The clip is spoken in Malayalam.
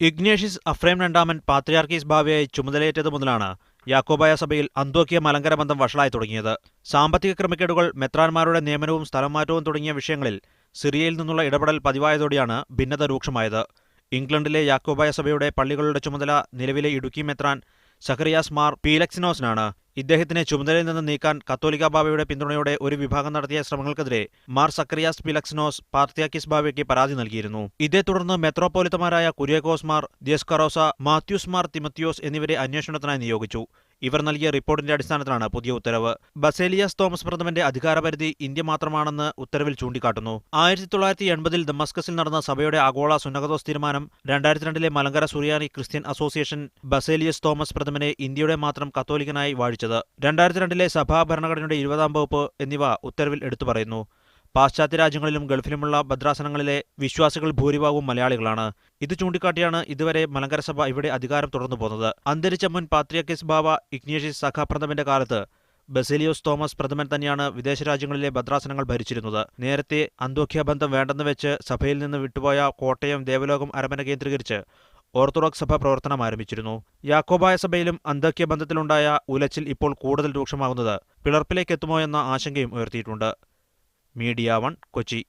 ഇഗ്നേഷ്യസ് അഫ്രേം രണ്ടാമൻ പാത്രിയാർക്കീസ് ഭാവിയായി ചുമതലയേറ്റത് മുതലാണ് യാക്കോബായ സഭയിൽ അന്തോക്കിയ മലങ്കര ബന്ധം വഷളായി തുടങ്ങിയത്. സാമ്പത്തിക ക്രമക്കേടുകൾ മെത്രാന്മാരുടെ നിയമനവും സ്ഥലമാറ്റവും തുടങ്ങിയ വിഷയങ്ങളിൽ സിറിയയിൽ നിന്നുള്ള ഇടപെടൽ പതിവായതോടെയാണ് ഭിന്നത രൂക്ഷമായത്. ഇംഗ്ലണ്ടിലെ യാക്കോബായ സഭയുടെ പള്ളികളുടെ ചുമതല നിലവിലെ ഇടുക്കി മെത്രാൻ സഖറിയാസ് മാർ പീലക്സിനോസിനാണ് ഇദ്ദേഹത്തിനെ ചുമതലയിൽ നിന്ന് നീക്കാൻ കത്തോലിക്ക ബാബയുടെ പിന്തുണയോടെ ഒരു വിഭാഗം നടത്തിയ ശ്രമങ്ങൾക്കെതിരെ മാർ സക്രിയാസ് പിലക്സിനോസ് പാർത്തിയാക്കിസ് ബാബയ്ക്ക് പരാതി നൽകിയിരുന്നു. ഇതേ തുടർന്ന് മെത്രോപോലിത്തമാരായ കുര്യാക്കോസ് മാർ ദിയസ്കറോസ മാത്യൂസ് മാർ തിമത്യോസ് എന്നിവരെ അന്വേഷണത്തിനായി നിയോഗിച്ചു. ഇവർ നൽകിയ റിപ്പോർട്ടിന്റെ അടിസ്ഥാനത്തിലാണ് പുതിയ ഉത്തരവ്. ബസേലിയസ് തോമസ് പ്രഥമന്റെ അധികാരപരിധി ഇന്ത്യ മാത്രമാണെന്ന് ഉത്തരവിൽ ചൂണ്ടിക്കാട്ടുന്നു. ആയിരത്തി തൊള്ളായിരത്തി എൺപതിൽ ദമസ്കസിൽ നടന്ന സഭയുടെ ആഗോള സുന്നകദോസ് തീരുമാനം രണ്ടായിരത്തി രണ്ടിലെ മലങ്കര സുറിയാനി ക്രിസ്ത്യൻ അസോസിയേഷൻ ബസേലിയസ് തോമസ് പ്രഥമനെ ഇന്ത്യയുടെ മാത്രം കത്തോലിക്കനായി വാഴിച്ചത്. രണ്ടായിരത്തി രണ്ടിലെ സഭാ ഭരണഘടനയുടെ ഇരുപതാം വകുപ്പ് എന്നിവ ഉത്തരവിൽ എടുത്തു പറയുന്നു. പാശ്ചാത്യ രാജ്യങ്ങളിലും ഗൾഫിലുമുള്ള ഭദ്രാസനങ്ങളിലെ വിശ്വാസികൾ ഭൂരിഭാഗവും മലയാളികളാണ്. ഇത് ചൂണ്ടിക്കാട്ടിയാണ് ഇതുവരെ മലങ്കര സഭ ഇവിടെ അധികാരം തുടർന്നു പോകുന്നത്. അന്തരിച്ച മുൻ പാത്രിയക്കിസ് ബാബ ഇഗ്നേഷ്യസ് സഖാപ്രഥമന്റെ കാലത്ത് ബസേലിയോസ് തോമസ് പ്രഥമൻ തന്നെയാണ് വിദേശ രാജ്യങ്ങളിലെ ഭദ്രാസനങ്ങൾ ഭരിച്ചിരുന്നത്. നേരത്തെ അന്തോഖ്യ ബന്ധം വേണ്ടെന്ന് വെച്ച് സഭയിൽ നിന്ന് വിട്ടുപോയ കോട്ടയം ദേവലോകം അരമന കേന്ദ്രീകരിച്ച് ഓർത്തഡോക്സ് സഭ പ്രവർത്തനം ആരംഭിച്ചിരുന്നു. യാക്കോബായ സഭയിലും അന്തോക്യ ബന്ധത്തിലുണ്ടായ ഉലച്ചിൽ ഇപ്പോൾ കൂടുതൽ രൂക്ഷമാകുന്നത് പിളർപ്പിലേക്കെത്തുമോ എന്ന ആശങ്കയും ഉയർത്തിയിട്ടുണ്ട്. மீடியாவன் கொச்சி.